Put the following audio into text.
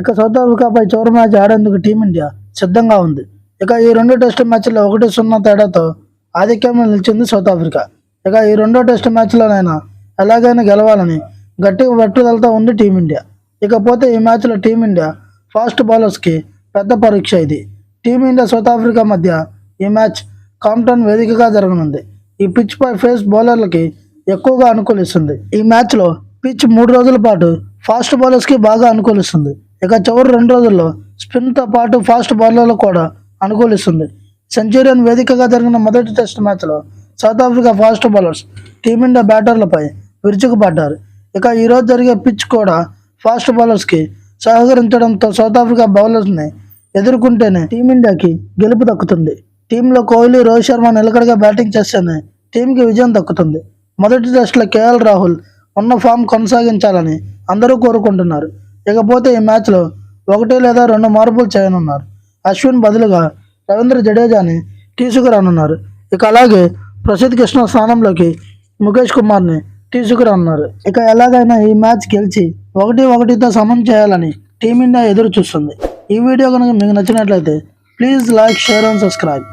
ఇక సౌత్ ఆఫ్రికాపై చివరి match ఆడేందుకు team India సిద్ధంగా ఉంది. ఇక ఈ రెండు టెస్ట్ మ్యాచ్లో ఒకటి సున్నా తేడాతో ఆధిక్యంలో నిలిచింది సౌత్ ఆఫ్రికా ఇక ఈ రెండో టెస్ట్ మ్యాచ్లోనైనా ఎలాగైనా గెలవాలని గట్టి పట్టుదలతో ఉంది టీమిండియా. ఇకపోతే ఈ మ్యాచ్లో టీమిండియా ఫాస్ట్ బౌలర్స్కి పెద్ద పరీక్ష ఇది. టీమిండియా సౌత్ ఆఫ్రికా మధ్య ఈ మ్యాచ్ కాంప్టన్ వేదికగా జరగనుంది. ఈ పిచ్ పై ఫేస్ బౌలర్లకి ఎక్కువగా అనుకూలిస్తుంది. ఈ మ్యాచ్లో పిచ్ మూడు రోజుల పాటు ఫాస్ట్ బౌలర్స్కి బాగా అనుకూలిస్తుంది. ఇక చివరి రెండు రోజుల్లో స్పిన్తో పాటు ఫాస్ట్ బౌలర్లు కూడా అనుకూలిస్తుంది. సెంచురియన్ వేదికగా జరిగిన మొదటి టెస్ట్ మ్యాచ్లో South Africa fast bowlers Team India బ్యాటర్లపై విరుచుకుపడ్డారు. ఇక ఈరోజు జరిగే పిచ్ కూడా ఫాస్ట్ బౌలర్స్కి సహకరించడంతో సౌత్ ఆఫ్రికా బౌలర్స్ని ఎదుర్కొంటేనే టీమిండియాకి గెలుపు దక్కుతుంది. టీంలో కోహ్లీ రోహిత్ శర్మ నిలకడగా బ్యాటింగ్ చేస్తేనే టీంకి విజయం దక్కుతుంది. మొదటి టెస్ట్లో కేఎల్ రాహుల్ ఉన్న ఫామ్ కొనసాగించాలని అందరూ కోరుకుంటున్నారు. ఇకపోతే ఈ మ్యాచ్లో ఒకటి లేదా రెండు మార్పులు చేయనున్నారు. అశ్విన్ బదులుగా రవీంద్ర జడేజాని తీసుకురానున్నారు. ఇక అలాగే ప్రసిద్ధ్ కృష్ణ స్థానంలోకి ముఖేష్ కుమార్ని తీసుకురానున్నారు. ఇక ఎలాగైనా ఈ మ్యాచ్ గెలిచి ఒకటి ఒకటితో సమం చేయాలని టీమిండియా ఎదురు చూస్తుంది ఈ వీడియో కనుక మీకు నచ్చినట్లయితే please like share and subscribe.